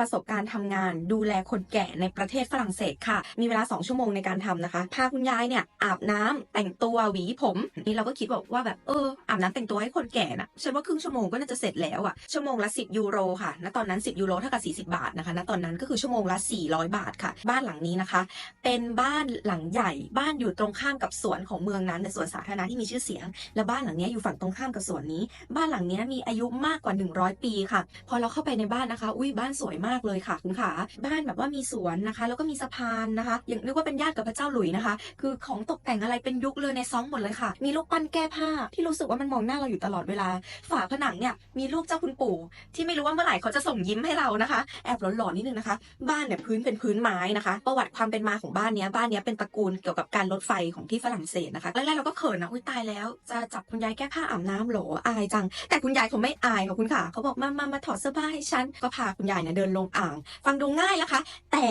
ประสบการณ์ทำงาน ดูแลคนแก่ในประเทศฝรั่งเศสค่ะ มีเวลา 2 ชั่วโมงในการทำนะคะ พาคุณยายเนี่ยอาบน้ำแต่งตัวหวีผม นี่เราก็คิดบอกว่าแบบเอออาบน้ำแต่งตัวให้คนแก่นะฉันว่าครึ่งชั่วโมงก็น่าจะเสร็จแล้วอะชั่วโมงละ 10 ยูโรค่ะณตอนนั้น 10 ยูโรเท่ากับ 40 บาทนะคะณตอนนั้นก็คือชั่วโมงละ 400 บาทค่ะ บ้านหลังนี้นะคะ เป็นบ้านหลังใหญ่ บ้านอยู่ตรงข้ามกับสวนของเมืองนั้นเป็นสวนสาธารณะที่มีชื่อเสียง และบ้านหลังนี้อยู่ฝั่งตรงข้ามกับสวนนี้ บ้านหลังนี้มีอายุมากกว่า 100 ปีค่ะ พอเราเข้าไปในบ้านนะคะ อุ้ยบ้านสวยมากเลยค่ะคุณขาบ้านแบบว่ามีสวนนะคะ แล้วก็มีสะพานนะคะ อย่างนึกว่าเป็นญาติกับพระเจ้าหลุยนะคะ คือของตกแต่งอะไรเป็นยุคเลยในซองหมดเลยค่ะ มีลูกปั้นแก้ผ้าที่รู้สึกว่ามันมองหน้าเราอยู่ตลอดเวลา ฝาผนังเนี่ยมีรูปเจ้าคุณปู่ ที่ไม่รู้ว่าเมื่อไหร่เขาจะส่งยิ้มให้เรานะคะ แอบหลอนๆนิดนึงนะคะ บ้านเนี่ยพื้นเป็นพื้นไม้นะคะ ประวัติความเป็นมาของบ้านเนี้ยบ้านเนี้ยเป็นตระกูลเกี่ยวกับการรถไฟของที่ฝรั่งเศสนะคะแรกๆเราก็เขินนะอุ้ยตายแล้ว จะจับคุณยายแก้ผ้าอาบน้ำเหรออายจัง แต่คุณยายเขาไม่อายค่ะคุณค่ะเขาบอกมามามาถอดเสื้อผ้าให้ฉันก็พาคุณยายเนี่ยเดินลงอ่าง ฟังดูง่ายนะคะ แต่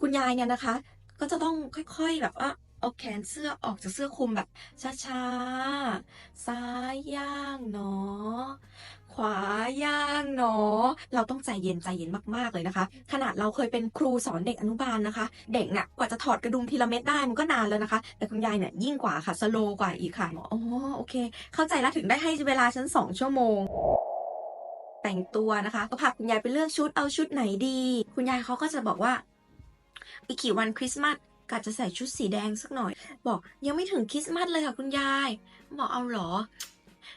คุณยายเนี่ยนะคะ ก็จะต้องค่อยๆแบบว่าเอาแขนเสื้อออกจากเสื้อคลุมแบบช้าๆ ซ้ายย่างเนาะขวาย่างเนาะเราต้องใจเย็นใจเย็นมากๆเลยนะคะ ขนาดเราเคยเป็นครูสอนเด็กอนุบาลนะคะ เด็กเนี่ยกว่าจะถอดกระดุมทีละเม็ดได้มันก็นานแล้วนะคะ แต่คุณยายเนี่ยยิ่งกว่าค่ะสโลกว่าอีกค่ะบอกอ๋อโอเค เข้าใจแล้วถึงได้ให้เวลาฉันสองชั่วโมง แต่งตัวนะคะ ก็พาคุณยายไปเลือกชุดเอาชุดไหนดี คุณยายเขาก็จะบอกว่าอีกกี่วันคริสต์มาสกะจะใส่ชุดสีแดงสักหน่อย บอกยังไม่ถึงคริสต์มาสเลยค่ะคุณยาย บอกเอาหรอ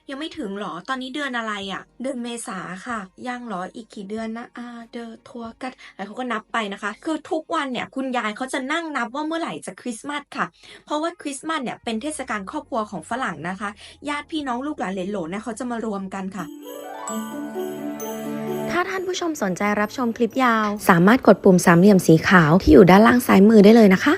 ยังไม่ถึงหรอตอนนี้เดือนอะไรอะ่ะ เดือนเมษาค่ะยังหรออีกกี่เดือนนะอ่าเดอทัวร์กัดแล้วเขาก็นับไปนะคะ คือทุกวันเนี่ยคุณยายเขาจะนั่งนับว่าเมื่อไหร่จะคริสต์มาสค่ะ เพราะว่าคริสต์มาสเนี่ยเป็นเทศกาลครอบครัวของฝรั่งนะคะ ญาติพี่น้องลูกหลานเหลนโหลนเนี่ยเขาจะมารวมกันค่ะ ท่านผู้ชมสนใจรับชมคลิปยาว สามารถกดปุ่มสามเหลี่ยมสีขาวที่อยู่ด้านล่างซ้ายมือได้เลยนะคะ